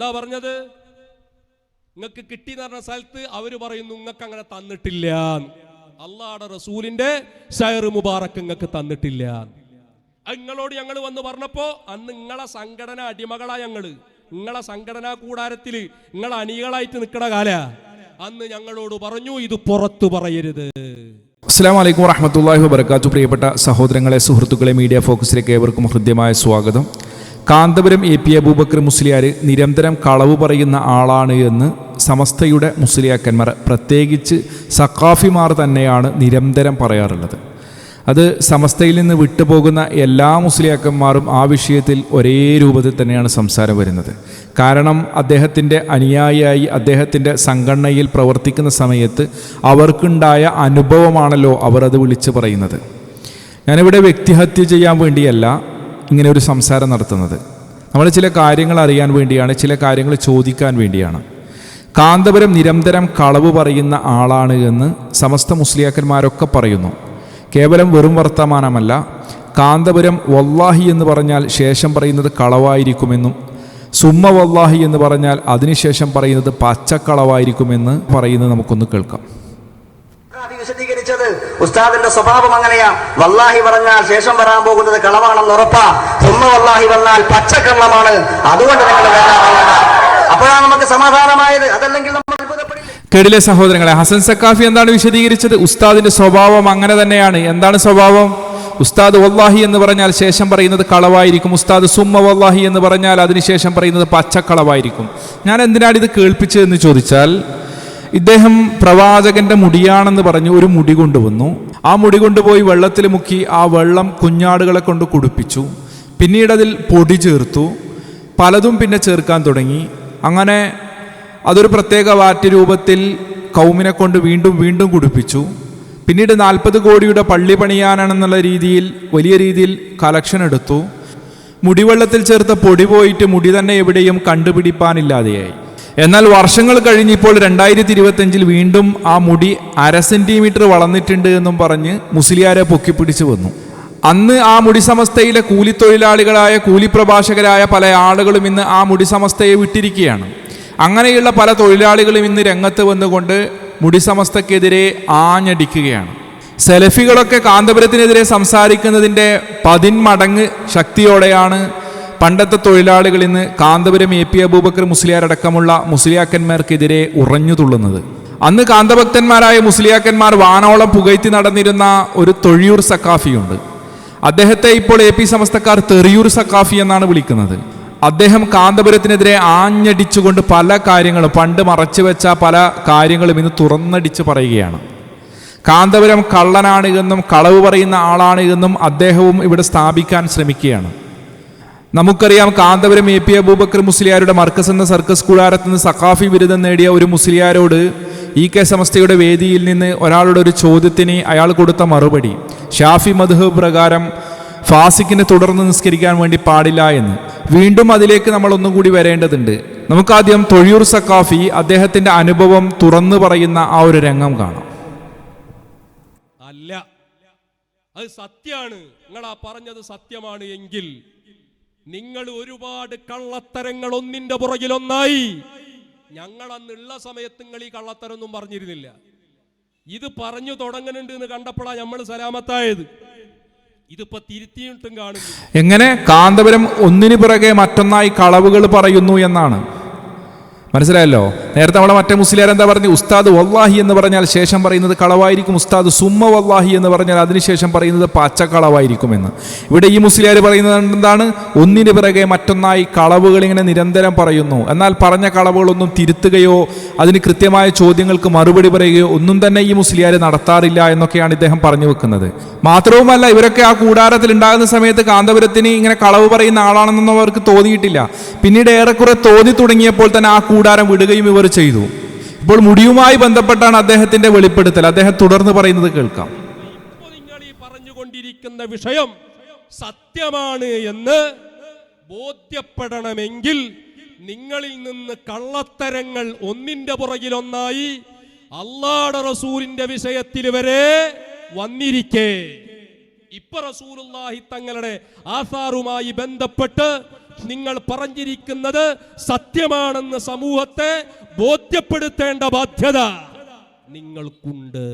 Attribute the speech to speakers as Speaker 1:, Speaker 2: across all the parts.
Speaker 1: എന്താ പറഞ്ഞത്? നിങ്ങൾക്ക് കിട്ടി എന്ന് പറഞ്ഞ സ്ഥലത്ത് അവർ പറയുന്നു നിങ്ങൾക്ക് അങ്ങനെ തന്നിട്ടില്ല അള്ളാടെ റസൂലിന്റെ ഷയർ മുബാറക്ക് നിങ്ങൾക്ക് തന്നിട്ടില്ല നിങ്ങളോട് ഞങ്ങൾ വന്ന് പറഞ്ഞപ്പോ അന്ന് നിങ്ങളെ സംഘടന അടിമകളാ ഞങ്ങൾ. നിങ്ങളെ സംഘടനാ കൂടാരത്തിൽ നിങ്ങളെ അണികളായിട്ട് നിൽക്കണ കാല. അന്ന് ഞങ്ങളോട് പറഞ്ഞു ഇത് പുറത്തു പറയരുത്.
Speaker 2: അസ്സാം വലൈക്കും വറഹമത്തല്ലാഹി വബർക്കാത്തു പ്രിയപ്പെട്ട സഹോദരങ്ങളെ സുഹൃത്തുക്കളെ മീഡിയ ഫോക്കസിലേക്ക് ഏവർക്കും ഹൃദ്യമായ സ്വാഗതം. കാന്തപുരം എ പി അബൂബക്കർ മുസ്ലിയാർ നിരന്തരം കളവ് പറയുന്ന ആളാണ് എന്ന് സമസ്തയുടെ മുസ്ലിയാക്കന്മാർ പ്രത്യേകിച്ച് സക്കാഫിമാർ തന്നെയാണ് നിരന്തരം പറയാറുള്ളത്. അത് സമസ്തയിൽ നിന്ന് വിട്ടുപോകുന്ന എല്ലാ മുസ്ലിയാക്കന്മാരും ആ വിഷയത്തിൽ ഒരേ രൂപത്തിൽ തന്നെയാണ് സംസാരം വരുന്നത്. കാരണം അദ്ദേഹത്തിന്റെ അനുയായിയായി അദ്ദേഹത്തിന്റെ സംഘടനയിൽ പ്രവർത്തിക്കുന്ന സമയത്ത് അവർക്കുണ്ടായ അനുഭവമാണല്ലോ അവർ അത് വിളിച്ചു പറയുന്നത്. ഞാനിവിടെ വ്യക്തിഹത്യ ചെയ്യാൻ വേണ്ടിയല്ല ഇങ്ങനെ ഒരു സംസാരം നടത്തുന്നത്. നമ്മൾ ചില കാര്യങ്ങൾ അറിയാൻ വേണ്ടിയാണ് ചില കാര്യങ്ങൾ ചോദിക്കാൻ വേണ്ടിയാണ്. കാന്തപുരം നിരന്തരം കളവ് പറയുന്ന ആളാണ് എന്ന് സമസ്ത മുസ്ലിയാക്കന്മാരൊക്കെ പറയുന്നു. കേവലം വെറും വർത്തമാനമല്ല കാന്തപുരം വല്ലാഹി എന്ന് പറഞ്ഞാൽ ശേഷം പറയുന്നത് കളവായിരിക്കുമെന്നും സുമ്മ വല്ലാഹി എന്ന് പറഞ്ഞാൽ അതിനുശേഷം പറയുന്നത് പച്ചക്കളവായിരിക്കുമെന്ന് പറയുന്നത് നമുക്കൊന്ന് കേൾക്കാം.
Speaker 3: വിശദീകരിച്ചത് ഉസ്താദിന്റെ സ്വഭാവം അങ്ങനെയാ. വല്ലാഹി പറഞ്ഞാൽ ശേഷം വരാൻ പോകുന്നത് കളവാണെന്ന് ഉറപ്പാ. സുമ്മ വല്ലാഹി വന്നാൽ പച്ചക്കള്ളമാണ്. അതുകൊണ്ട് നിങ്ങൾ അപ്പോഴാണ് നമുക്ക് സമാധാനമായത്. അതല്ലെങ്കിൽ നമ്മൾ
Speaker 2: കേടിലെ സഹോദരങ്ങളെ? ഹസൻ സക്കാഫി എന്താണ് വിശദീകരിച്ചത്? ഉസ്താദിന്റെ സ്വഭാവം അങ്ങനെ തന്നെയാണ്. എന്താണ് സ്വഭാവം? ഉസ്താദ് വല്ലാഹി എന്ന് പറഞ്ഞാൽ ശേഷം പറയുന്നത് കളവായിരിക്കും. ഉസ്താദ് സുമ്മ വല്ലാഹി എന്ന് പറഞ്ഞാൽ അതിനുശേഷം പറയുന്നത് പച്ചക്കളവായിരിക്കും. ഞാൻ എന്തിനാണ് ഇത് കേൾപ്പിച്ചതെന്ന് ചോദിച്ചാൽ ഇദ്ദേഹം പ്രവാചകന്റെ മുടിയാണെന്ന് പറഞ്ഞ് ഒരു മുടി കൊണ്ടുവന്നു. ആ മുടി കൊണ്ടുപോയി വെള്ളത്തിൽ മുക്കി ആ വെള്ളം കുഞ്ഞാടുകളെ കൊണ്ട് കുടിപ്പിച്ചു. പിന്നീട് അതിൽ പൊടി ചേർത്തു. പലതും പിന്നെ ചേർക്കാൻ തുടങ്ങി. അങ്ങനെ അതൊരു പ്രത്യേക വാറ്റ് രൂപത്തിൽ കൗമിനെ കൊണ്ട് വീണ്ടും വീണ്ടും കുടിപ്പിച്ചു. പിന്നീട് നാൽപ്പത് കോടിയുടെ പള്ളി പണിയാനാണെന്നുള്ള രീതിയിൽ വലിയ രീതിയിൽ കളക്ഷൻ എടുത്തു. മുടിവെള്ളത്തിൽ ചേർത്ത പൊടി പോയിട്ട് മുടി തന്നെ എവിടെയും കണ്ടുപിടിപ്പാനില്ലാതെയായി. എന്നാൽ വർഷങ്ങൾ കഴിഞ്ഞിപ്പോൾ രണ്ടായിരത്തി ഇരുപത്തഞ്ചിൽ വീണ്ടും ആ മുടി അര സെന്റിമീറ്റർ വളർന്നിട്ടുണ്ട് എന്നും പറഞ്ഞ് മുസ്ലിയാരെ പൊക്കിപ്പിടിച്ചു വന്നു. അന്ന് ആ മുടി സമസ്തയിലെ കൂലിത്തൊഴിലാളികളായ കൂലിപ്രഭാഷകരായ പല ആളുകളും ഇന്ന് ആ മുടി സമസ്തയെ വിട്ടിരിക്കുകയാണ്. അങ്ങനെയുള്ള പല തൊഴിലാളികളും ഇന്ന് രംഗത്ത് വന്നുകൊണ്ട് മുടി സമസ്തക്കെതിരെ ആഞ്ഞടിക്കുകയാണ്. സെലഫികളൊക്കെ കാന്തപുരത്തിനെതിരെ സംസാരിക്കുന്നതിന്റെ പതിന്മടങ്ങ് ശക്തിയോടെയാണ് പണ്ടത്തെ തൊഴിലാളികൾ ഇന്ന് കാന്തപുരം എ പി അബൂബക്കർ മുസ്ലിയാരടക്കമുള്ള മുസ്ലിയാക്കന്മാർക്കെതിരെ ഉറഞ്ഞു തുള്ളുന്നത്. അന്ന് കാന്തഭക്തന്മാരായ മുസ്ലിയാക്കന്മാർ വാനോളം പുകഴ്ത്തി നടന്നിരുന്ന ഒരു തൊഴിയൂർ സക്കാഫിയുണ്ട് അദ്ദേഹത്തെ ഇപ്പോൾ എ പി സമസ്തക്കാർ തെറിയൂർ സക്കാഫി എന്നാണ് വിളിക്കുന്നത്. അദ്ദേഹം കാന്തപുരത്തിനെതിരെ ആഞ്ഞടിച്ചുകൊണ്ട് പല കാര്യങ്ങളും പണ്ട് മറച്ചു വെച്ച പല കാര്യങ്ങളും ഇന്ന് തുറന്നടിച്ച് പറയുകയാണ്. കാന്തപുരം കള്ളനാണ് എന്നും കളവ് പറയുന്ന ആളാണ് എന്നും അദ്ദേഹവും ഇവിടെ സ്ഥാപിക്കാൻ ശ്രമിക്കുകയാണ്. നമുക്കറിയാം കാന്തപുരം എ പി അബൂബക്കർ മുസ്ലിയാരുടെ മർക്കസ് എന്ന സർക്കസ് കൂടാരത്ത് നിന്ന് സഖാഫി ബിരുദം നേടിയ ഒരു മുസ്ലിയാരോട് ഇ കെ സമസ്തയുടെ വേദിയിൽ നിന്ന് ഒരാളുടെ ഒരു ചോദ്യത്തിന് അയാൾ കൊടുത്ത മറുപടി ഷാഫി മധു പ്രകാരം ഫാസിക്കിനെ തുടർന്ന് നിസ്കരിക്കാൻ വേണ്ടി പാടില്ല എന്ന്. വീണ്ടും അതിലേക്ക് നമ്മൾ ഒന്നും കൂടി വരേണ്ടതുണ്ട്. നമുക്കാദ്യം തൊഴിയൂർ സക്കാഫി അദ്ദേഹത്തിന്റെ അനുഭവം തുറന്നു പറയുന്ന ആ ഒരു രംഗം കാണാം.
Speaker 1: അല്ല. അത് സത്യമാണ്. നിങ്ങൾ ആ പറഞ്ഞത് സത്യമാണ് എങ്കിൽ നിങ്ങൾ ഒരുപാട് കള്ളത്തരങ്ങൾ ഒന്നിന്റെ പുറകിൽ ഒന്നായി ഞങ്ങൾ അന്നുള്ള സമയത്ത് നിങ്ങൾ ഈ കള്ളത്തരൊന്നും പറഞ്ഞിരുന്നില്ല. ഇത് പറഞ്ഞു തുടങ്ങുന്നുണ്ട് എന്ന് കണ്ടപ്പോഴാണ് നമ്മൾ സലാമത്തായത്. ഇതിപ്പോ തിരുത്തിയിട്ടും കാണുന്നു
Speaker 2: എങ്ങനെ? കാന്തപുരം ഒന്നിനു പിറകെ മറ്റൊന്നായി കളവുകൾ പറയുന്നു എന്നാണ്. മനസ്സിലായല്ലോ? നേരത്തെ നമ്മളെ മറ്റേ മുസ്ലിയാർ എന്താ പറഞ്ഞു? ഉസ്താദ് വല്ലാഹി എന്ന് പറഞ്ഞാൽ ശേഷം പറയുന്നത് കളവായിരിക്കും. ഉസ്താദ് സുമ്മ വല്ലാഹി എന്ന് പറഞ്ഞാൽ അതിനുശേഷം പറയുന്നത് പച്ചക്കളവായിരിക്കും എന്ന് ഇവിടെ ഈ മുസ്ലിയാർ പറയുന്നത് എന്താണ്? ഒന്നിന് പിറകെ മറ്റൊന്നായി കളവുകൾ ഇങ്ങനെ നിരന്തരം പറയുന്നു. എന്നാൽ പറഞ്ഞ കളവുകളൊന്നും തിരുത്തുകയോ അതിന് കൃത്യമായ ചോദ്യങ്ങൾക്ക് മറുപടി പറയുകയോ ഒന്നും തന്നെ ഈ മുസ്ലിയാർ നടത്താറില്ല എന്നൊക്കെയാണ് ഇദ്ദേഹം പറഞ്ഞു വെക്കുന്നത്. മാത്രവുമല്ല ഇവരൊക്കെ ആ കൂടാരത്തിൽ ഉണ്ടാകുന്ന സമയത്ത് കാന്തപുരത്തിന് ഇങ്ങനെ കളവ് പറയുന്ന ആളാണെന്നൊന്നും അവർക്ക് തോന്നിയിട്ടില്ല. പിന്നീട് ഏറെക്കുറെ തോന്നി തുടങ്ങിയപ്പോൾ തന്നെ ആ കൂടാരം വിടുകയും ഇവർ ചെയ്തു. ഇപ്പോൾ മുടിയുമായി ബന്ധപ്പെട്ടാണ് അദ്ദേഹത്തിന്റെ വെളിപ്പെടുത്തൽ. അദ്ദേഹം തുടർന്ന് പറയുന്നത് കേൾക്കാം.
Speaker 1: നിങ്ങൾ ഈ പറഞ്ഞുകൊണ്ടിരിക്കുന്ന വിഷയം സത്യമാണ് എന്ന് ബോധ്യപ്പെടണമെങ്കിൽ നിങ്ങളിൽ നിന്ന് കള്ളത്തരങ്ങൾ ഒന്നിന്റെ പുറകിലൊന്നായി അള്ളാട റസൂലിന്റെ വിഷയത്തിൽ വരെ വന്നിരിക്കേ. ഇപ്പൊ റസൂലുള്ളാഹി തങ്ങളുടെ ആസാറുമായി ബന്ധപ്പെട്ട് നിങ്ങൾ പറഞ്ഞിരിക്കുന്നത് സത്യമാണെന്ന് സമൂഹത്തെ ബോധ്യപ്പെടുത്തേണ്ട ബാധ്യത നിങ്ങൾക്കുണ്ട്.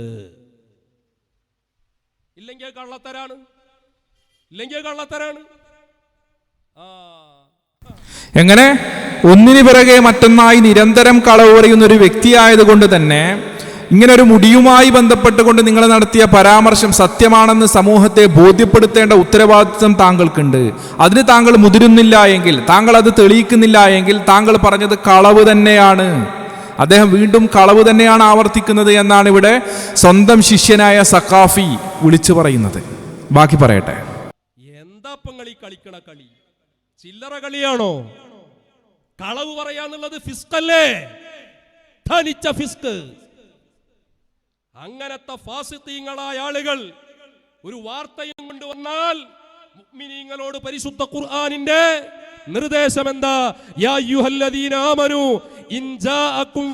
Speaker 1: ഇല്ലെങ്കിൽ കള്ളത്തരാണ്? ഇല്ലെങ്കിൽ കള്ളത്തരാണ്?
Speaker 2: എങ്ങനെ? ഒന്നിനു പിറകെ മറ്റൊന്നായി നിരന്തരം കളവ് പറയുന്ന ഒരു വ്യക്തിയായതുകൊണ്ട് തന്നെ ഇങ്ങനെ ഒരു മുടിയുമായി ബന്ധപ്പെട്ടുകൊണ്ട് നിങ്ങൾ നടത്തിയ പരാമർശം സത്യമാണെന്ന് സമൂഹത്തെ ബോധ്യപ്പെടുത്തേണ്ട ഉത്തരവാദിത്വം താങ്കൾക്കുണ്ട്. അതിന് താങ്കൾ മുതിരുന്നില്ല എങ്കിൽ താങ്കൾ അത് തെളിയിക്കുന്നില്ല എങ്കിൽ താങ്കൾ പറഞ്ഞത് കളവ് തന്നെയാണ്. അദ്ദേഹം വീണ്ടും കളവ് തന്നെയാണ് ആവർത്തിക്കുന്നത് എന്നാണ് ഇവിടെ സ്വന്തം ശിഷ്യനായ സഖാഫി വിളിച്ചു പറയുന്നത്. ബാക്കി പറയട്ടെ.
Speaker 1: എന്താ കളിക്കണ കളി? ചില്ലറ കളിയാണോ? കളവ് പറയാന്നുള്ളത് ഫിസ്കല്ലേ? ധനിച്ച ഫിസ്ക്. അങ്ങനത്തെ ഫാസിത്തീങ്ങളായ ആളുകൾ ഒരു വാർത്തയും കൊണ്ടുവന്നാൽ മുഅ്മിനീങ്ങളോട് പരിശുദ്ധ ഖുർആനിന്റെ നിർദ്ദേശം എന്താ? യാ അയ്യുഹല്ലദീന ആമനു ഇൻ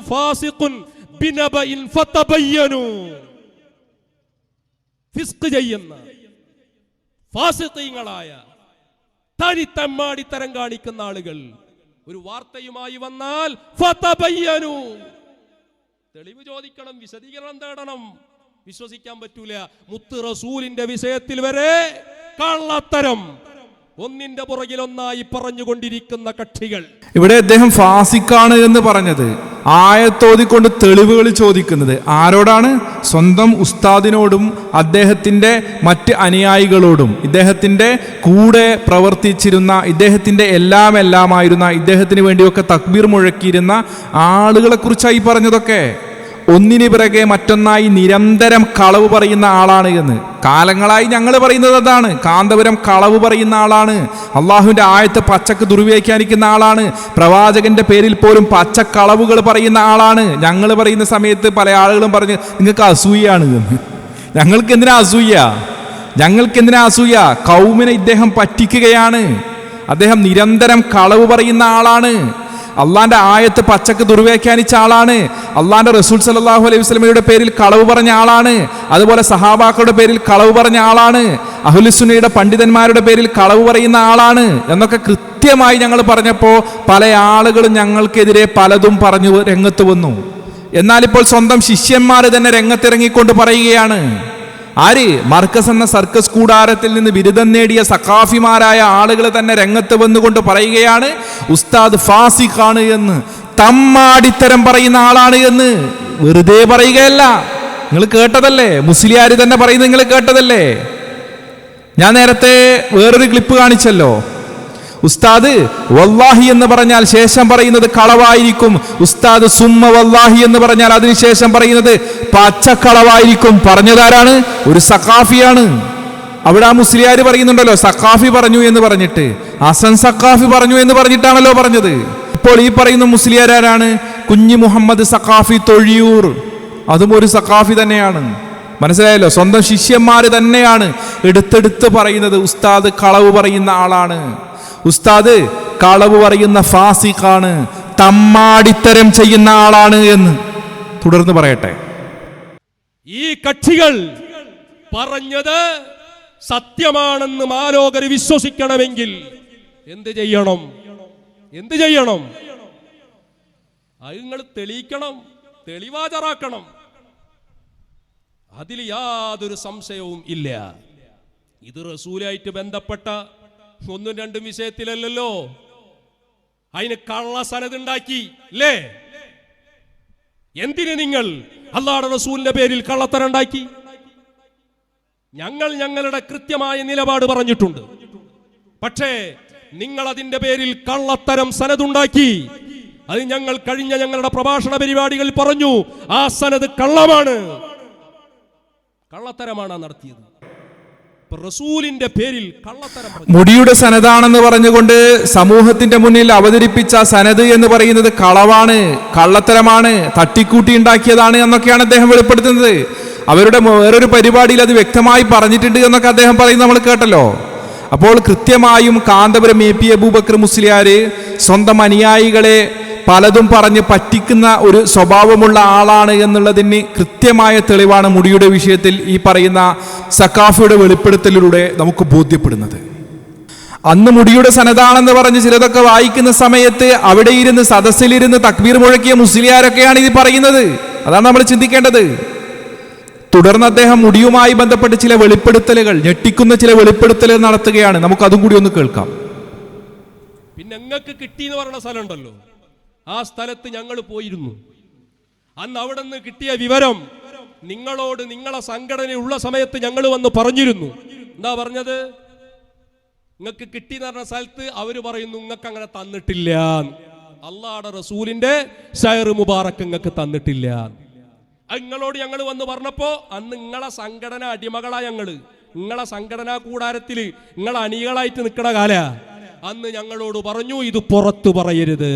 Speaker 1: ഫാസിഖുൻ ബിനബഇൻ ഫതബയ്യനു. ഫിസ്ക് ചെയ്യുന്ന ഫാസിത്തീങ്ങളായ തനിത്തമ്മാടിത്തരം കാണിക്കുന്ന ആളുകൾ ഒരു വാർത്തയുമായി വന്നാൽ ഫതബയ്യനു. തെളിവ് ചോദിക്കണം വിശദീകരണം തേടണം. വിശ്വസിക്കാൻ പറ്റൂല. മുത്ത് റസൂലിന്റെ വിഷയത്തിൽ വരെ കള്ളത്തരം. ഒന്നിന്റെ പുറകിലൊന്നായി പറഞ്ഞുകൊണ്ടിരിക്കുന്ന കക്ഷികൾ.
Speaker 2: ഇവിടെ അദ്ദേഹം ഫാസിക്കാണ് എന്ന് പറഞ്ഞത്. ആയത്തോതിക്കൊണ്ട് തെളിവുകൾ ചോദിക്കുന്നത്. ആരോടാണ്? സ്വന്തം ഉസ്താദിനോടും അദ്ദേഹത്തിന്റെ മറ്റ് അനുയായികളോടും. ഇദ്ദേഹത്തിന്റെ കൂടെ പ്രവർത്തിച്ചിരുന്ന ഇദ്ദേഹത്തിന്റെ എല്ലാം എല്ലാമായിരുന്ന ഇദ്ദേഹത്തിന് വേണ്ടിയൊക്കെ തക്ബീർ മുഴക്കിയിരുന്ന ആളുകളെ കുറിച്ചായി പറഞ്ഞതൊക്കെ. ഒന്നിനു പിറകെ മറ്റൊന്നായി നിരന്തരം കളവ് പറയുന്ന ആളാണ് എന്ന്. കാലങ്ങളായി ഞങ്ങൾ പറയുന്നത് അതാണ്. കാന്തപുരം കളവ് പറയുന്ന ആളാണ്. അള്ളാഹുവിന്റെ ആയത്ത് പച്ചക്ക് ദുർവ്യാഖ്യാനിക്കുന്ന ആളാണ്. പ്രവാചകന്റെ പേരിൽ പോലും പച്ചക്കളവുകൾ പറയുന്ന ആളാണ്. ഞങ്ങൾ പറയുന്ന സമയത്ത് പല ആളുകളും പറഞ്ഞ് നിങ്ങൾക്ക് അസൂയാണ് ഞങ്ങൾക്ക് എന്തിനാ അസൂയ? ഞങ്ങൾക്ക് എന്തിനാ അസൂയ? കൗമിനെ ഇദ്ദേഹം പറ്റിക്കുകയാണ്. അദ്ദേഹം നിരന്തരം കളവ് പറയുന്ന ആളാണ്. അള്ളാന്റെ ആയത്ത് പച്ചക്ക് ദുർവ്യാഖ്യാനിച്ച ആളാണ്. അള്ളാന്റെ റസൂൽ സലാഹു അലൈഹി വസ്ലമയുടെ പേരിൽ കളവ് പറഞ്ഞ ആളാണ്. അതുപോലെ സഹാബാക്കളുടെ പേരിൽ കളവ് പറഞ്ഞ ആളാണ്. അഹുലിസുനയുടെ പണ്ഡിതന്മാരുടെ പേരിൽ കളവ് പറയുന്ന ആളാണ്. എന്നൊക്കെ കൃത്യമായി ഞങ്ങൾ പറഞ്ഞപ്പോൾ പല ആളുകളും ഞങ്ങൾക്കെതിരെ പലതും പറഞ്ഞു രംഗത്ത് വന്നു. എന്നാൽ ഇപ്പോൾ സ്വന്തം ശിഷ്യന്മാർ തന്നെ രംഗത്തിറങ്ങിക്കൊണ്ട് പറയുകയാണ്. ആര്? മർക്കസ് എന്ന സർക്കസ് കൂടാരത്തിൽ നിന്ന് ബിരുദം നേടിയ സഖാഫിമാരായ ആളുകൾ തന്നെ രംഗത്ത് വന്നുകൊണ്ട് പറയുകയാണ് ഉസ്താദ് ഫാസിഖാണ് എന്ന്. തമ്മാടിത്തരം പറയുന്ന ആളാണ് എന്ന്. വെറുതെ പറയുകയല്ല. നിങ്ങൾ കേട്ടതല്ലേ? മുസ്ലിയാർ തന്നെ പറയുന്നത് നിങ്ങൾ കേട്ടതല്ലേ? ഞാൻ നേരത്തെ വേറൊരു ക്ലിപ്പ് കാണിച്ചല്ലോ. ഉസ്താദ് വല്ലാഹി എന്ന് പറഞ്ഞാൽ ശേഷം പറയുന്നത് കളവായിരിക്കും. ഉസ്താദ് സുമ്മ വല്ലാഹി എന്ന് പറഞ്ഞാൽ അതിനുശേഷം പറയുന്നത് പച്ചക്കളവായിരിക്കും. പറഞ്ഞതാരാണ് ഒരു സഖാഫിയാണ്. അവിടെ ആ മുസ്ലിയാർ പറയുന്നുണ്ടല്ലോ സഖാഫി പറഞ്ഞു എന്ന് പറഞ്ഞിട്ട്. ഹസൻ സഖാഫി പറഞ്ഞു എന്ന് പറഞ്ഞിട്ടാണല്ലോ പറഞ്ഞത്. ഇപ്പോൾ ഈ പറയുന്ന മുസ്ലിയാരാണ് കുഞ്ഞി മുഹമ്മദ് സഖാഫി തൊഴിയൂർ. അതും ഒരു സഖാഫി തന്നെയാണ്. മനസ്സിലായല്ലോ? സ്വന്തം ശിഷ്യന്മാർ തന്നെയാണ്. എടുത്തെടുത്ത് പറയുന്നത് ഉസ്താദ് കളവ് പറയുന്ന ആളാണ്. ഉസ്താദ് കളവ് പറയുന്ന ഫാസിഖാണ് തമ്മാടിത്തരം ചെയ്യുന്ന ആളാണ് എന്ന്. തുടർന്ന് പറയട്ടെ.
Speaker 1: ഈ കക്ഷികൾ പറഞ്ഞത് സത്യമാണെന്ന് മാലോകർ വിശ്വസിക്കണമെങ്കിൽ എന്ത് ചെയ്യണം? എന്ത് ചെയ്യണം? അത് നിങ്ങൾ തെളിയിക്കണം തെളിവാചറാക്കണം അതിൽ യാതൊരു സംശയവും ഇല്ല. ഇത് റസൂലായിട്ട് ബന്ധപ്പെട്ട ഒന്നും രണ്ടും വിഷയത്തിലല്ലല്ലോ. അതിന് കള്ള സനതുണ്ടാക്കി അല്ലേ എന്തിന് നിങ്ങൾ അള്ളാഹുടെ റസൂലിന്റെ പേരിൽ കള്ളത്തരം ഉണ്ടാക്കി ഞങ്ങൾ ഞങ്ങളുടെ കൃത്യമായ നിലപാട് പറഞ്ഞിട്ടുണ്ട്. പക്ഷേ നിങ്ങൾ അതിന്റെ പേരിൽ കള്ളത്തരം സനതുണ്ടാക്കി. അത് ഞങ്ങൾ കഴിഞ്ഞ ഞങ്ങളുടെ പ്രഭാഷണ പരിപാടികളിൽ പറഞ്ഞു ആ സനത് കള്ളമാണ്. കള്ളത്തരമാണ് നടത്തിയത്. പേരിൽ കള്ളത്തരം.
Speaker 2: മുടിയുടെ സനതാണെന്ന് പറഞ്ഞുകൊണ്ട് സമൂഹത്തിന്റെ മുന്നിൽ അവതരിപ്പിച്ച സനത് എന്ന് പറയുന്നത് കളവാണ് കള്ളത്തരമാണ് തട്ടിക്കൂട്ടി ഉണ്ടാക്കിയതാണ് എന്നൊക്കെയാണ് അദ്ദേഹം വെളിപ്പെടുത്തുന്നത് അവരുടെ വേറൊരു പരിപാടിയിൽ അത് വ്യക്തമായി പറഞ്ഞിട്ടുണ്ട് എന്നൊക്കെ അദ്ദേഹം പറയുന്നത് നമ്മൾ കേട്ടല്ലോ അപ്പോൾ കൃത്യമായും കാന്തപുരം എ പി അബൂബക്കർ മുസ്ലിയാർ സ്വന്തം അനുയായികളെ പലതും പറഞ്ഞ് പറ്റിക്കുന്ന ഒരു സ്വഭാവമുള്ള ആളാണ് എന്നുള്ളതിന് കൃത്യമായ തെളിവാണ് മുടിയുടെ വിഷയത്തിൽ ഈ പറയുന്ന സക്കാഫിയുടെ വെളിപ്പെടുത്തലിലൂടെ നമുക്ക് ബോധ്യപ്പെടുന്നത്. അന്ന് മുടിയുടെ സനതാണെന്ന് പറഞ്ഞ് ചിലതൊക്കെ വായിക്കുന്ന സമയത്ത് അവിടെ ഇരുന്ന് സദസ്സിലിരുന്ന് തക്ബീർ മുഴക്കിയ മുസ്ലിയാരൊക്കെയാണ് ഇത് പറയുന്നത്. അതാണ് നമ്മൾ ചിന്തിക്കേണ്ടത്. തുടർന്ന് അദ്ദേഹം മുടിയുമായി ബന്ധപ്പെട്ട് ചില വെളിപ്പെടുത്തലുകൾ ഞെട്ടിക്കുന്ന ചില വെളിപ്പെടുത്തലുകൾ നടത്തുകയാണ്. നമുക്ക് അതും കൂടി ഒന്ന് കേൾക്കാം.
Speaker 1: പിന്നെ നിങ്ങൾക്ക് കിട്ടി എന്ന് പറയുന്ന സ്ഥലം ഉണ്ടല്ലോ. ആ സ്ഥലത്ത് ഞങ്ങൾ പോയിരുന്നു. അന്ന് അവിടെ നിന്ന് കിട്ടിയ വിവരം നിങ്ങളോട് നിങ്ങളെ സംഘടന ഉള്ള സമയത്ത് ഞങ്ങൾ വന്ന് പറഞ്ഞിരുന്നു. എന്താ പറഞ്ഞത്? നിങ്ങൾക്ക് കിട്ടി എന്ന് പറഞ്ഞ സ്ഥലത്ത് അവർ പറയുന്നു നിങ്ങൾക്ക് അങ്ങനെ തന്നിട്ടില്ല. അള്ളാടെ റസൂലിന്റെ ഷയർ മുബാറക്ക് നിങ്ങൾക്ക് തന്നിട്ടില്ല. നിങ്ങളോട് ഞങ്ങൾ വന്ന് പറഞ്ഞപ്പോ അന്ന് നിങ്ങളെ സംഘടന അടിമകളാ ഞങ്ങൾ. നിങ്ങളെ സംഘടനാ കൂടാരത്തിൽ നിങ്ങളെ അണികളായിട്ട് നിൽക്കണ കാല. അന്ന് ഞങ്ങളോട് പറഞ്ഞു ഇത് പുറത്തു പറയരുത്.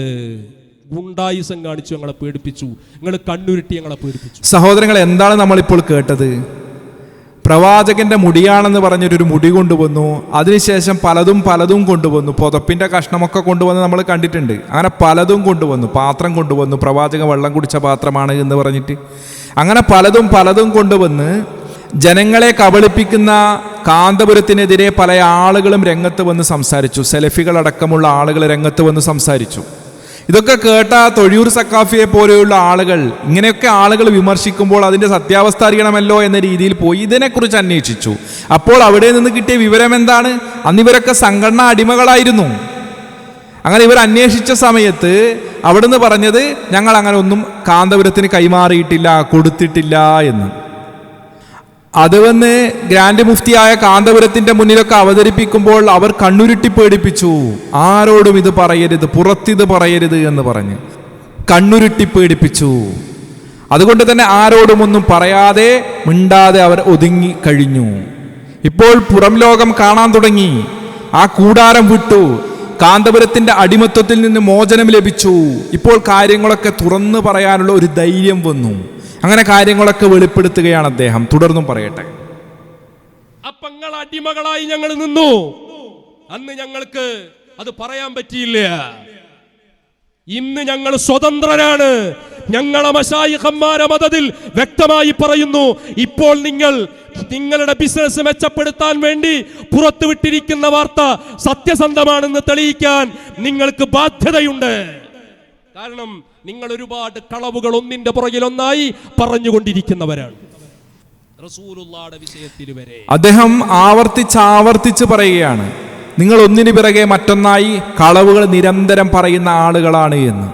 Speaker 1: ഗുണ്ടായുസം കാണിച്ചു ഞങ്ങളെ പേടിപ്പിച്ചു. നിങ്ങൾ കണ്ണുരുട്ടി ഞങ്ങളെ പേടിപ്പിച്ചു.
Speaker 2: സഹോദരങ്ങൾ എന്താണ് നമ്മളിപ്പോൾ കേട്ടത്? പ്രവാചകന്റെ മുടിയാണെന്ന് പറഞ്ഞൊരു മുടി കൊണ്ടുവന്നു. അതിനുശേഷം പലതും പലതും കൊണ്ടുവന്നു. പുതപ്പിന്റെ കഷ്ണമൊക്കെ കൊണ്ടുവന്ന് നമ്മൾ കണ്ടിട്ടുണ്ട്. അങ്ങനെ പലതും കൊണ്ടുവന്നു. പാത്രം കൊണ്ടുവന്നു. പ്രവാചകൻ വെള്ളം കുടിച്ച പാത്രമാണ് എന്ന് പറഞ്ഞിട്ട്. അങ്ങനെ പലതും പലതും കൊണ്ടുവന്ന് ജനങ്ങളെ കബളിപ്പിക്കുന്ന കാന്തപുരത്തിനെതിരെ പല ആളുകളും രംഗത്ത് വന്ന് സംസാരിച്ചു. സെലഫികളടക്കമുള്ള ആളുകൾ രംഗത്ത് വന്ന് സംസാരിച്ചു. ഇതൊക്കെ കേട്ട തൊഴിയൂർ സക്കാഫിയെ പോലെയുള്ള ആളുകൾ. ഇങ്ങനെയൊക്കെ ആളുകൾ വിമർശിക്കുമ്പോൾ അതിന്റെ സത്യാവസ്ഥ അറിയണമല്ലോ എന്ന രീതിയിൽ പോയി ഇതിനെക്കുറിച്ച് അന്വേഷിച്ചു. അപ്പോൾ അവിടെ നിന്ന് കിട്ടിയ വിവരം എന്താണ്? അന്ന് ഇവരൊക്കെ സംഘടന അടിമകളായിരുന്നു. അങ്ങനെ ഇവർ അന്വേഷിച്ച സമയത്ത് അവിടുന്ന് പറഞ്ഞത് ഞങ്ങൾ അങ്ങനെ ഒന്നും കാന്തപുരത്തിന് കൈമാറിയിട്ടില്ല കൊടുത്തിട്ടില്ല എന്ന്. അത് വന്ന് ഗ്രാൻഡ് മുഫ്തിയായ കാന്തപുരത്തിന്റെ മുന്നിലൊക്കെ അവതരിപ്പിക്കുമ്പോൾ അവർ കണ്ണുരുട്ടി പേടിപ്പിച്ചു. ആരോടും ഇത് പറയരുത് പുറത്തിത് പറയരുത് എന്ന് പറഞ്ഞ് കണ്ണുരുട്ടി പേടിപ്പിച്ചു. അതുകൊണ്ട് തന്നെ ആരോടും ഒന്നും പറയാതെ മിണ്ടാതെ അവർ ഒതുങ്ങി കഴിഞ്ഞു. ഇപ്പോൾ പുറം ലോകം കാണാൻ തുടങ്ങി. ആ കൂടാരം വിട്ടു. കാന്തപുരത്തിന്റെ അടിമത്വത്തിൽ നിന്ന് മോചനം ലഭിച്ചു. ഇപ്പോൾ കാര്യങ്ങളൊക്കെ തുറന്നു പറയാനുള്ള ഒരു ധൈര്യം വന്നു. അങ്ങനെ കാര്യങ്ങളൊക്കെ വെളിപ്പെടുത്തുകയാണ് അദ്ദേഹം. തുടർന്നും പറയട്ടെ.
Speaker 1: അപ്പങ്ങൾ അടിമകളായി ഞങ്ങൾ നിന്നു. അന്ന് ഞങ്ങൾക്ക് അത് പറയാൻ പറ്റിയില്ല. ഇന്ന് ഞങ്ങൾ സ്വതന്ത്രരാണ്. ഞങ്ങളെ മശായിഖന്മാരെ മതത്തിൽ വ്യക്തമായി പറയുന്നു ഇപ്പോൾ നിങ്ങൾ നിങ്ങളുടെ ബിസിനസ് മെച്ചപ്പെടുത്താൻ വേണ്ടി പുറത്തുവിട്ടിരിക്കുന്ന വാർത്ത സത്യസന്ധമാണെന്ന് തെളിയിക്കാൻ നിങ്ങൾക്ക് ബാധ്യതയുണ്ട്. കാരണം നിങ്ങൾ ഒരുപാട് കളവുകൾ ഒന്നിന്റെ പുറകിൽ ഒന്നായി പറഞ്ഞുകൊണ്ടിരിക്കുന്നവരാണ് വിഷയത്തിൽ വരെ.
Speaker 2: അദ്ദേഹം ആവർത്തിച്ച് ആവർത്തിച്ച് പറയുകയാണ് നിങ്ങൾ ഒന്നിനു പിറകെ മറ്റൊന്നായി കളവുകൾ നിരന്തരം പറയുന്ന ആളുകളാണ് എന്ന്.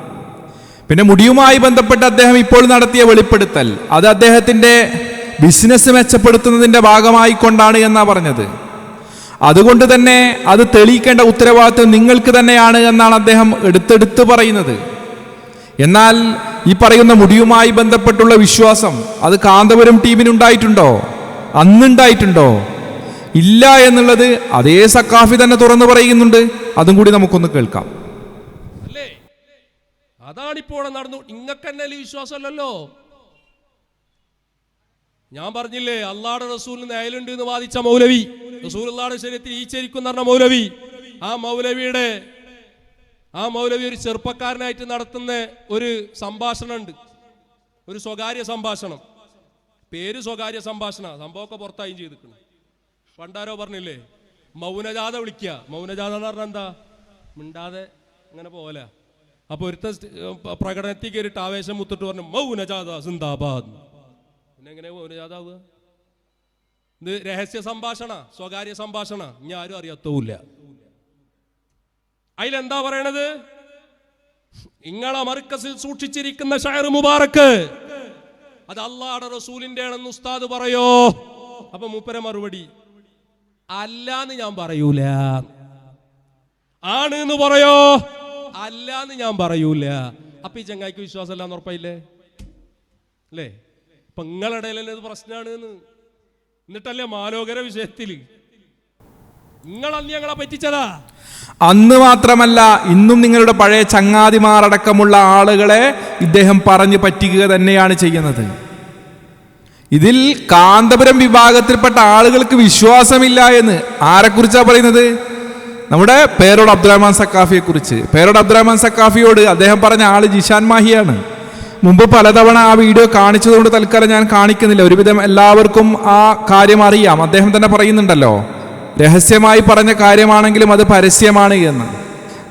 Speaker 2: പിന്നെ മുടിയുമായി ബന്ധപ്പെട്ട് അദ്ദേഹം ഇപ്പോൾ നടത്തിയ വെളിപ്പെടുത്തൽ അത് അദ്ദേഹത്തിന്റെ ബിസിനസ് മെച്ചപ്പെടുത്തുന്നതിന്റെ ഭാഗമായി കൊണ്ടാണ് എന്നാണ് പറഞ്ഞത്. അതുകൊണ്ട് തന്നെ അത് തെളിയിക്കേണ്ട ഉത്തരവാദിത്വം നിങ്ങൾക്ക് തന്നെയാണ് എന്നാണ് അദ്ദേഹം എടുത്തെടുത്ത് പറയുന്നത്. എന്നാൽ ഈ പറയുന്ന മുടിയുമായി ബന്ധപ്പെട്ടുള്ള വിശ്വാസം അത് കാന്തപുരം ടീമിനുണ്ടായിട്ടുണ്ടോ അന്നുണ്ടായിട്ടുണ്ടോ? ഇല്ല എന്നുള്ളത് അതേ സക്കാഫി തന്നെ തുറന്നു പറയുന്നുണ്ട്. അതും കൂടി നമുക്കൊന്ന് കേൾക്കാം.
Speaker 1: അല്ലേ? അതാണിപ്പോൾ നടന്നു. നിങ്ങൾക്ക് വിശ്വാസമല്ലല്ലോ? ഞാൻ പറഞ്ഞില്ലേ അള്ളാടെ റസൂലിന് അയലുണ്ട് എന്ന് വാദിച്ച മൗലവി. റസൂൽ അള്ളാടെ ശരീരത്തിൽ ഈ എന്ന് പറഞ്ഞ മൗലവി. ആ മൗലവിയുടെ ആ മൗലവി ഒരു ചെറുപ്പക്കാരനായിട്ട് നടത്തുന്ന ഒരു സംഭാഷണം ഉണ്ട് ഒരു സ്വകാര്യ സംഭാഷണം. പേര് സ്വകാര്യ സംഭാഷണ സംഭവമൊക്കെ പുറത്തായും ചെയ്തിരിക്കണം പണ്ടാരോ പറഞ്ഞില്ലേ മൗനജാഥ വിളിക്കുക. മൗനജാഥ എന്ന് പറഞ്ഞാൽ എന്താ? മിണ്ടാതെ അങ്ങനെ പോല അപ്പൊ ഒരുത്ത പ്രകടനത്തിൽ കയറിയിട്ട് ആവേശം മുത്തിട്ട് പറഞ്ഞു മൗനജാഥ സിന്ദാബാദ്. പിന്നെ എങ്ങനെ മൗനജാഥ ആവുക? ഇത് രഹസ്യ സംഭാഷണ സ്വകാര്യ സംഭാഷണ. ഇനി ആരും അറിയാത്തൂല്ല അതിലെന്താ പറയണത്? ഇങ്ങളെ മർക്കസിൽ സൂക്ഷിച്ചിരിക്കുന്ന ഷയർ മുബാറക്ക് അത് അള്ളാടെ റസൂലിന്റെ ആണെന്ന് ഉസ്താദ് പറയോ? അപ്പൊ മൂപ്പര മറുപടി അല്ലാന്ന് ഞാൻ പറയൂല. ആണ് എന്ന് പറയോ? അല്ലാന്ന് ഞാൻ പറയൂല. അപ്പൊ ഈ ചങ്ങായിക്ക് വിശ്വാസം അല്ലാന്ന് ഉറപ്പായില്ലേ? അല്ലേ? ഇപ്പൊ നിങ്ങളുടെ ഇടയിൽ ഇത് പ്രശ്നമാണ് എന്ന് എന്നിട്ടല്ലേ മാലോകര വിഷയത്തിൽ? അന്ന്
Speaker 2: മാത്രമല്ല ഇന്നും നിങ്ങളുടെ പഴയ ചങ്ങാതിമാരടക്കമുള്ള ആളുകളെ ഇദ്ദേഹം പറഞ്ഞു പറ്റിക്കുക തന്നെയാണ് ചെയ്യുന്നത്. ഇതിൽ കാന്തപുരം വിഭാഗത്തിൽപ്പെട്ട ആളുകൾക്ക് വിശ്വാസമില്ല എന്ന് ആരെക്കുറിച്ചാണ് പറയുന്നത്? നമ്മുടെ പേരോട് അബ്ദുറഹ്മാൻ സക്കാഫിയെ കുറിച്ച് പേരോട് അബ്ദുറഹ്മാൻ സക്കാഫിയോട് അദ്ദേഹം പറഞ്ഞ ആൾ ജിഷാൻ മാഹിയാണ്. മുമ്പ് പലതവണ ആ വീഡിയോ കാണിച്ചതുകൊണ്ട് തൽക്കാലം ഞാൻ കാണിക്കുന്നില്ല. ഒരുവിധം എല്ലാവർക്കും ആ കാര്യം അറിയാം. അദ്ദേഹം തന്നെ പറയുന്നുണ്ടല്ലോ. രഹസ്യമായി പറഞ്ഞ കാര്യമാണെങ്കിലും അത് പരസ്യമാണ് എന്ന്.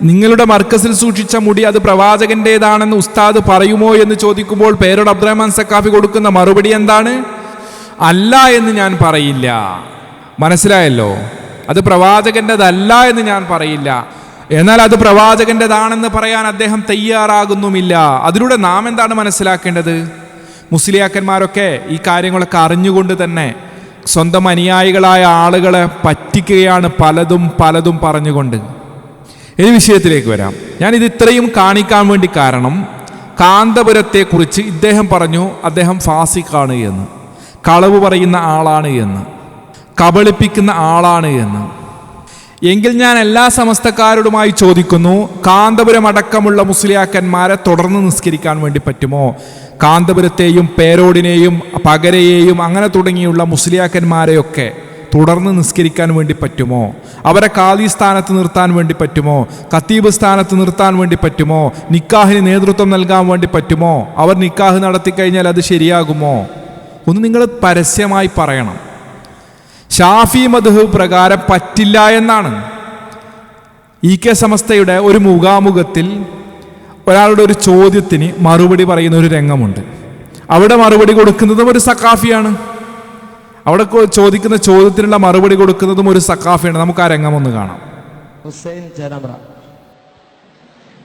Speaker 2: നിങ്ങളുടെ മർക്കസിൽ സൂക്ഷിച്ച മുടി അത് പ്രവാചകന്റേതാണെന്ന് ഉസ്താദ് പറയുമോ എന്ന് ചോദിക്കുമ്പോൾ പേരോട് അബ്ദുറഹ്മാൻ സക്കാഫി കൊടുക്കുന്ന മറുപടി എന്താണ്? അല്ല എന്ന് ഞാൻ പറയില്ല. മനസ്സിലായല്ലോ? അത് പ്രവാചകന്റേതല്ല എന്ന് ഞാൻ പറയില്ല. എന്നാൽ അത് പ്രവാചകന്റേതാണെന്ന് പറയാൻ അദ്ദേഹം തയ്യാറാകുന്നുമില്ല. അതിലൂടെ നാം എന്താണ് മനസ്സിലാക്കേണ്ടത്? മുസ്ലിയാക്കന്മാരൊക്കെ ഈ കാര്യങ്ങളൊക്കെ അറിഞ്ഞുകൊണ്ട് തന്നെ സ്വന്തം അനുയായികളായ ആളുകളെ പറ്റിക്കുകയാണ് പലതും പലതും പറഞ്ഞുകൊണ്ട്. ഈ വിഷയത്തിലേക്ക് വരാം. ഞാൻ ഇത് ഇത്രയും കാണിക്കാൻ വേണ്ടി കാരണം കാന്തപുരത്തെക്കുറിച്ച് ഇദ്ദേഹം പറഞ്ഞു അദ്ദേഹം ഫാസിക്കാണ് എന്ന്. കളവ് പറയുന്ന ആളാണ് എന്ന്. കബളിപ്പിക്കുന്ന ആളാണ് എന്ന്. എങ്കിൽ ഞാൻ എല്ലാ സമസ്തക്കാരോടുമായി ചോദിക്കുന്നു കാന്തപുരം അടക്കമുള്ള മുസ്ലിയാക്കന്മാരെ തുടർന്ന് നിസ്കരിക്കാൻ വേണ്ടി പറ്റുമോ? കാന്തപുരത്തെയും പേരോടിനെയും പകരയെയും അങ്ങനെ തുടങ്ങിയുള്ള മുസ്ലിയാക്കന്മാരെയൊക്കെ തുടർന്ന് നിസ്കരിക്കാൻ വേണ്ടി പറ്റുമോ? അവരെ കാലി സ്ഥാനത്ത് നിർത്താൻ വേണ്ടി പറ്റുമോ? കത്തീബ് സ്ഥാനത്ത് നിർത്താൻ വേണ്ടി പറ്റുമോ? നിക്കാഹിന് നേതൃത്വം നൽകാൻ വേണ്ടി പറ്റുമോ? അവർ നിക്കാഹ് നടത്തി കഴിഞ്ഞാൽ അത് ശരിയാകുമോ? ഒന്ന് നിങ്ങൾ പരസ്യമായി പറയണം. ഷാഫി മധു പ്രകാരം പറ്റില്ല എന്നാണ്. ഇ കെ സമസ്തയുടെ ഒരു മുഖാമുഖത്തിൽ ഒരാളുടെ ഒരു ചോദ്യത്തിന് മറുപടി പറയുന്ന ഒരു രംഗമുണ്ട്. അവിടെ മറുപടി കൊടുക്കുന്നതും ഒരു സക്കാഫിയാണ് അവിടെ ചോദിക്കുന്ന ചോദ്യത്തിനുള്ള മറുപടി കൊടുക്കുന്നതും ഒരു സക്കാഫിയാണ് നമുക്ക് ആ രംഗം ഒന്ന് കാണാം.
Speaker 4: ഹുസൈൻ ചേരാമ്പ്ര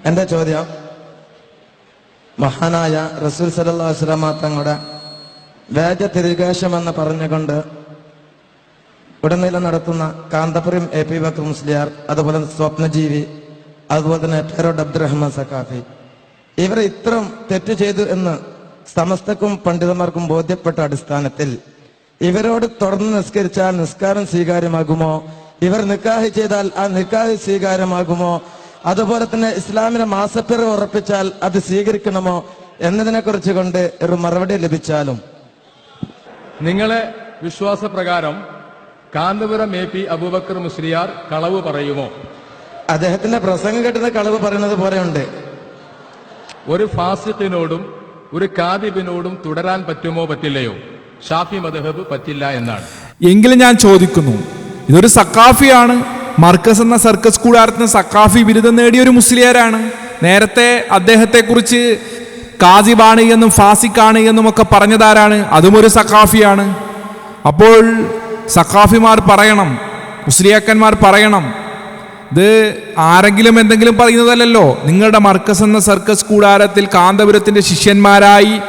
Speaker 4: എന്റെ ചോദ്യം? മഹാനായ റസൂൽ സലല്ലാ തങ്ങളുടെ വേദ തിരുകേശമെന്ന് പറഞ്ഞുകൊണ്ട് ഉടനീളം നടത്തുന്ന കാന്തപുരം എ പി ബക്കർ മുസ്ലിയാർ അതുപോലെ സ്വപ്നജീവി അതുപോലെ തന്നെ പേരോട് അബ്ദുറഹ്മാൻ സക്കാഫി ഇവർ ഇത്രം തെറ്റ് ചെയ്തു എന്ന് സമസ്തക്കും പണ്ഡിതന്മാർക്കും ബോധ്യപ്പെട്ട അടിസ്ഥാനത്തിൽ ഇവരോട് തുടർന്ന് നിസ്കരിച്ചാൽ നിസ്കാരം സ്വീകാര്യമാകുമോ? ഇവർ നിക്കാഹ് ചെയ്താൽ ആ നിക്കാഹ് സ്വീകാര്യമാകുമോ? അതുപോലെ തന്നെ ഇസ്ലാമിനെ മാസപ്പിറ ഉറപ്പിച്ചാൽ അത് സ്വീകരിക്കണമോ? എന്നതിനെ കുറിച്ച് കൊണ്ട് ഒരു മറുപടി ലഭിച്ചാലും.
Speaker 5: നിങ്ങളെ വിശ്വാസപ്രകാരം കാന്തപുരം എ പി അബൂബക്കർ മുസ്ലിയാർ കളവ് പറയുമോ?
Speaker 4: അദ്ദേഹത്തിന്റെ പ്രസംഗം കെട്ടുന്ന കളവ് പറയുന്നത് പോലെയുണ്ട്.
Speaker 5: ഒരു ഫാസിഖിനോടും ഒരു കാതിബിനോടും തുടരാൻ പറ്റുമോ പറ്റില്ലയോ? ഷാഫി മദഹബ് പറ്റില്ല എന്നാണ്.
Speaker 2: എങ്കിലും ഞാൻ ചോദിക്കുന്നു ഇതൊരു സക്കാഫിയാണ് മർക്കസ് എന്ന സർക്കസ് കൂടാരത്തിന് സക്കാഫി ബിരുദം നേടിയ ഒരു മുസ്ലിയാരാണ്. നേരത്തെ അദ്ദേഹത്തെക്കുറിച്ച് കാസിബാണ് എന്നും ഫാസിഖാണ് എന്നും ഒക്കെ പറഞ്ഞതാരാണ്? അതും ഒരു സക്കാഫിയാണ് അപ്പോൾ സക്കാഫിമാർ പറയണം മുസ്ലിയാക്കന്മാർ പറയണം ഇത് ആരെങ്കിലും എന്തെങ്കിലും പറയുന്നതല്ലല്ലോ. നിങ്ങളുടെ മർക്കസ് എന്ന സർക്കസ് കൂടാരത്തിൽ കാന്തപുരത്തിന്റെ ശിഷ്യന്മാരായി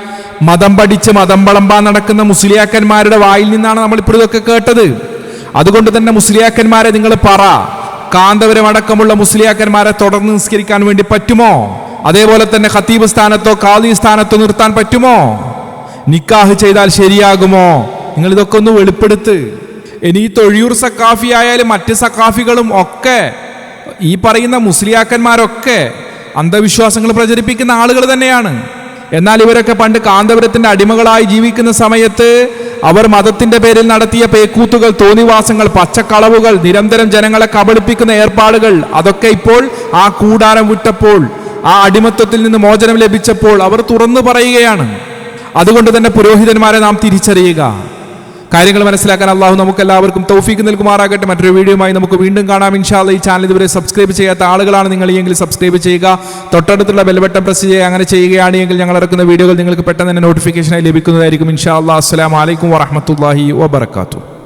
Speaker 2: മതം പഠിച്ച് മതം വളമ്പാൻ നടക്കുന്ന മുസ്ലിയാക്കന്മാരുടെ വായിൽ നിന്നാണ് നമ്മൾ ഇതൊക്കെ കേട്ടത്. അതുകൊണ്ട് തന്നെ മുസ്ലിയാക്കന്മാരെ നിങ്ങൾ പറ. കാന്തപുരം അടക്കമുള്ള മുസ്ലിയാക്കന്മാരെ തുടർന്ന് നിസ്കരിക്കാൻ വേണ്ടി പറ്റുമോ? അതേപോലെ തന്നെ ഖത്തീബ് സ്ഥാനത്തോ കാലി സ്ഥാനത്തോ നിർത്താൻ പറ്റുമോ? നിക്കാഹ് ചെയ്താൽ ശരിയാകുമോ? നിങ്ങൾ ഇതൊക്കെ ഒന്ന് വെളിപ്പെടുത്ത്. ഇനി തൊഴിയൂർ സക്കാഫി ആയാലും മറ്റ് സക്കാഫികളും ഒക്കെ ഈ പറയുന്ന മുസ്ലിയാക്കന്മാരൊക്കെ അന്ധവിശ്വാസങ്ങൾ പ്രചരിപ്പിക്കുന്ന ആളുകൾ തന്നെയാണ്. എന്നാൽ ഇവരൊക്കെ പണ്ട് കാന്തപുരത്തിന്റെ അടിമകളായി ജീവിക്കുന്ന സമയത്ത് അവർ മതത്തിന്റെ പേരിൽ നടത്തിയ പേക്കൂത്തുകൾ തോന്നിവാസങ്ങൾ പച്ചക്കളവുകൾ നിരന്തരം ജനങ്ങളെ കബളിപ്പിക്കുന്ന ഏർപ്പാടുകൾ അതൊക്കെ ഇപ്പോൾ ആ കൂടാരം വിട്ടപ്പോൾ ആ അടിമത്വത്തിൽ നിന്ന് മോചനം ലഭിച്ചപ്പോൾ അവർ തുറന്നു പറയുകയാണ്. അതുകൊണ്ട് തന്നെ പുരോഹിതന്മാരെ നാം തിരിച്ചറിയുക. കാര്യങ്ങൾ മനസ്സിലാക്കാൻ അള്ളാഹു നമുക്ക് എല്ലാവർക്കും തൗഫീക്ക് നൽകുമാറാകട്ടെ. മറ്റൊരു വീഡിയോയുമായി നമുക്ക് വീണ്ടും കാണാം. ഇൻഷാല്ല ഈ ചാനൽ ഇതുവരെ സബ്സ്ക്രൈബ് ചെയ്യാത്ത ആളുകളാണ് നിങ്ങൾ എങ്കിൽ സബ്സ്ക്രൈബ് ചെയ്യുക. തൊട്ടടുത്തുള്ള ബെൽബട്ടൺ പ്രസ് ചെയ്യുക. അങ്ങനെ ചെയ്യുകയാണെങ്കിൽ ഞങ്ങൾ ഇറക്കുന്ന വീഡിയോകൾ നിങ്ങൾക്ക് പെട്ടെന്ന് തന്നെ നോട്ടിഫിക്കേഷനായി ലഭിക്കുന്നതായിരിക്കും. ഇൻഷാ അല്ലാ അസ്സലാമു അലൈക്കും വറഹമത്തല്ലാഹി വബർക്കാത്തു